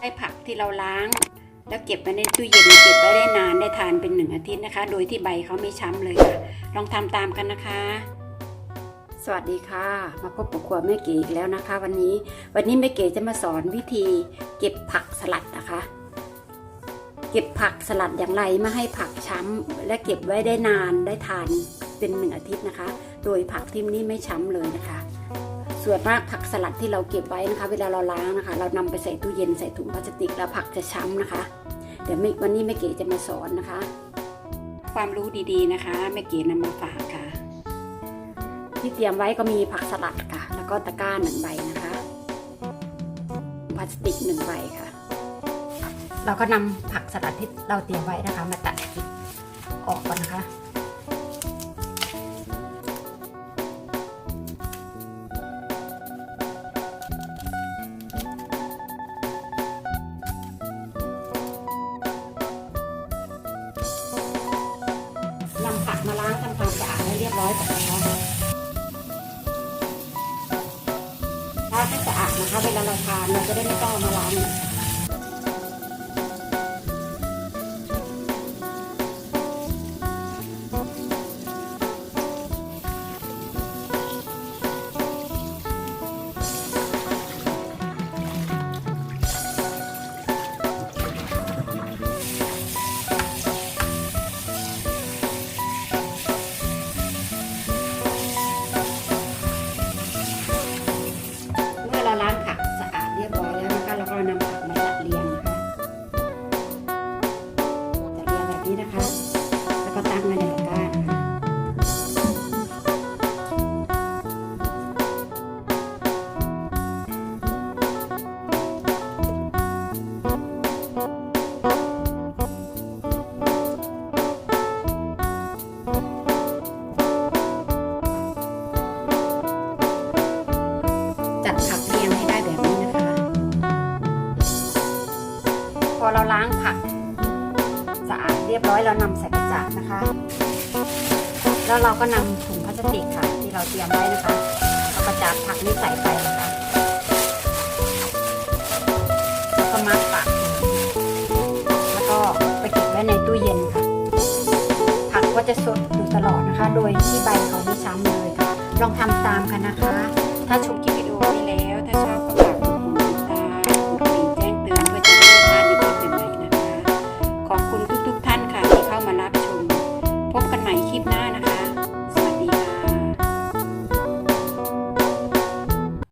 ได้ผักที่เราล้าง แล้วเก็บไว้ในตู้เย็นเก็บไว้ได้นานได้ทานเป็นหนึ่งอาทิตย์นะคะ โดยที่ใบเขาไม่ช้ำเลยค่ะ ลองทำตามกันนะคะ สวัสดีค่ะ มาพบกับครัวแม่เก๋อีกแล้วนะคะ วันนี้ วันนี้แม่เก๋จะมาสอนวิธี เก็บผักสลัดนะคะ เก็บผักสลัดอย่างไรไม่ให้ผักช้ำและเก็บไว้ได้นานได้ทานเป็นหนึ่งอาทิตย์นะคะ โดยผักที่นี่ไม่ช้ำเลยนะคะ ส่วนมากผักสลัดที่เราเก็บไว้นะคะ เวลาเราล้างนะคะ เรานำไปใส่ตู้เย็นใส่ถุงพลาสติกแล้วผักจะช้ำนะคะ เดี๋ยวไม่วันนี้แม่เก๋จะมาสอนนะคะ ความรู้ดีๆนะคะแม่เก๋นำมาฝากค่ะ ที่เตรียมไว้ก็มีผักสลัดค่ะ แล้วก็ตะกร้าหนึ่งใบนะคะพลาสติกหนึ่งใบค่ะ เราก็นำผักสลัดที่เราเตรียมไว้นะคะ มาตัดออกก่อนนะคะ ข้าวให้สะอาดนะคะเวลาเราทานเราจะได้ไม่ต้องมาล้าง จัดผักเรียงให้ได้แบบนี้นะคะ พอเราล้างผักสะอาดเรียบร้อยเรานำใส่กระจาดนะคะ แล้วเราก็นำถุงพลาสติกค่ะ ที่เราเตรียมไว้นะคะเอากระจาดผักนี้ใส่ไปนะคะแล้วก็มัดปากแล้วก็ไปเก็บไว้ในตู้เย็นค่ะ ผักก็จะสดอยู่ตลอดนะคะ โดยที่ใบเขาไม่ช้ำเลยค่ะ ลองทำตามกันนะคะ ถ้าชมคลิป บไว้แล้ว ถ้าชอบก็ฝากกดปุ่มติดตามกดกระดิ่งแจ้งเตือนเพื่อจะได้ไม่พลาดในคลิปใหม่ๆนะคะ ขอบคุณทุกๆท่านค่ะที่เข้ามารับชม พบกันใหม่คลิปหน้านะคะ